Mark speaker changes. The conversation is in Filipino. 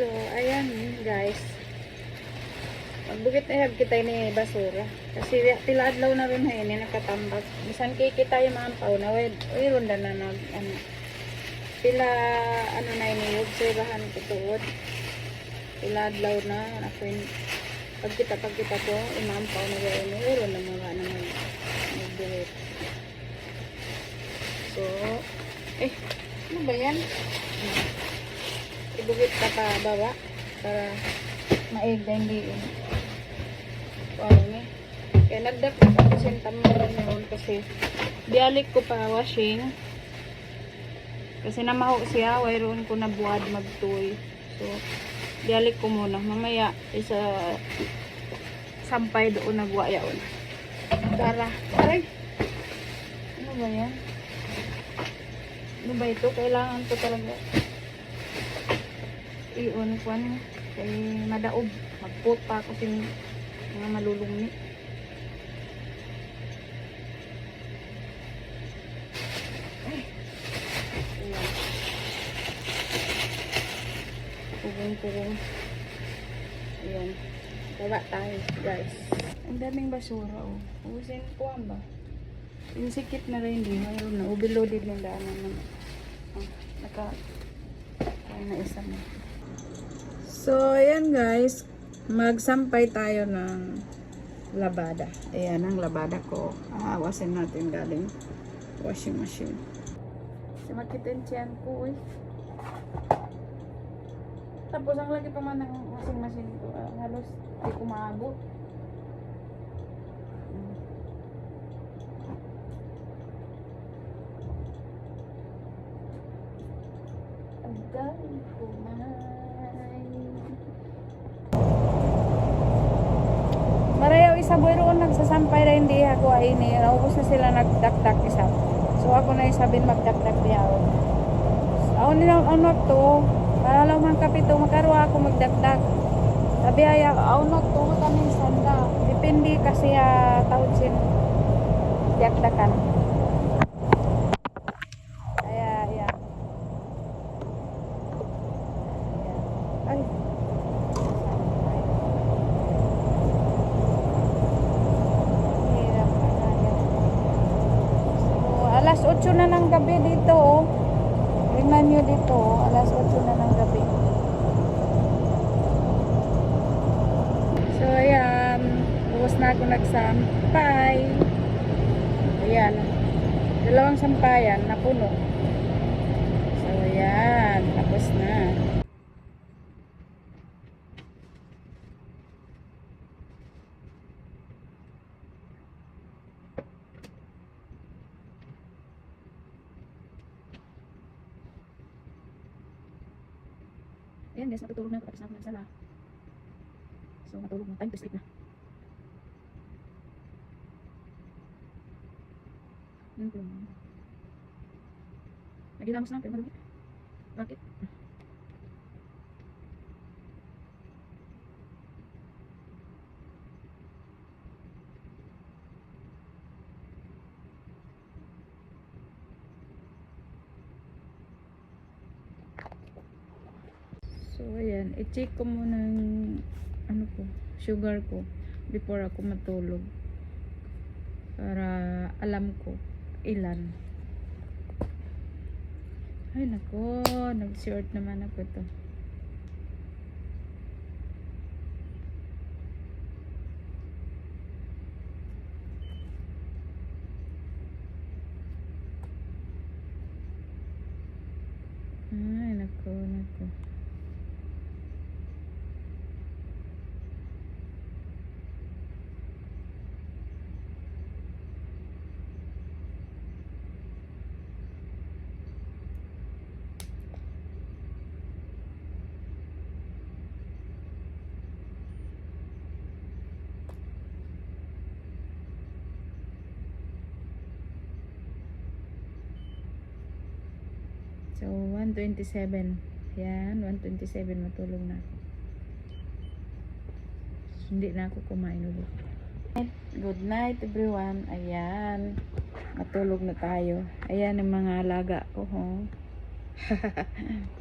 Speaker 1: So, ayan guys. Magbukit na hab kita ni basura. Kasi tila adlaw na rin ha ini nakatambak. Bisan kay kita yung mga ampaw na wed. Uy, ronda na nag ano. Pila ano na ini obserbahan ko tuod. Pila adlaw na ako yung pag kita pag kita ko imampaw na gaya ni Uy, ronda mga na mag magbuhit. So, eh, ano ba yan? Ibugit ka pa baba para maig na hindi yun. Ano ni? Kaya nagdak na ako kasi tamaran yun kasi dialik ko pa washing. Kasi namaho siya, wayroon ko na buwad magtuloy. So, dialik ko muna. Mamaya, isa sampay doon na buwa yaon. Tara. Aray! Ano ba yan? Ano ba ito? Kailangan ko talaga iyon kwan kay madaog magput pa ako sin mga malulungni. Pugong-pugong. Ayan. Baba tayo, guys. Ang daming basura, oh. Ubusin ko ang ba? Yung sikit na rin din. Mayroon na. Overloaded ng daanan naman. Oh, naka... Kaya na isa na. So, ayan guys. Magsampay tayo ng labada. Ayan ang labada ko. Aawasin natin galing washing machine. Si makitin siyan ko eh. Tapos ang lagi pa man ng washing machine ko. ah, halos di ko maabot. Ang dami kumain. Marayaw isa boy roon nagsasampay na hindi ako ay ini. Naubos na sila nagdakdak isa. So ako na isabin magdakdak niya ako. Ako nila ano to. Para lang man kapito makaroon ako magdakdak. Sabi ay ako na to kami sanda. Depende kasi uh, taon sin dakdakan. Kaya yan. Ayan. Ay. Hirap na kaya. So, alas 8 na ng gabi dito, oh. Tingnan nyo dito, oh. Alas 8 na ng gabi. So, ayan. Bukas na ako nagsampay. Ayan. Dalawang sampayan, napuno. So, ayan. Tapos na. Ayan guys, natutulog na ako tapos na ako nagsala. So, matulog na. Time to sleep na. Ano po? Nagilamos na, pero malungkit. Bakit? So, ayan. I-check ko muna yung ano ko, sugar ko before ako matulog. Para alam ko ilan. Ay, nako. Nag-short naman ako to. Ay, nako, nako. So, 127. Yan, 127. Matulog na ako. Hindi na ako kumain ulit. Good night, everyone. Ayan. Matulog na tayo. Ayan ang mga alaga ko, ho.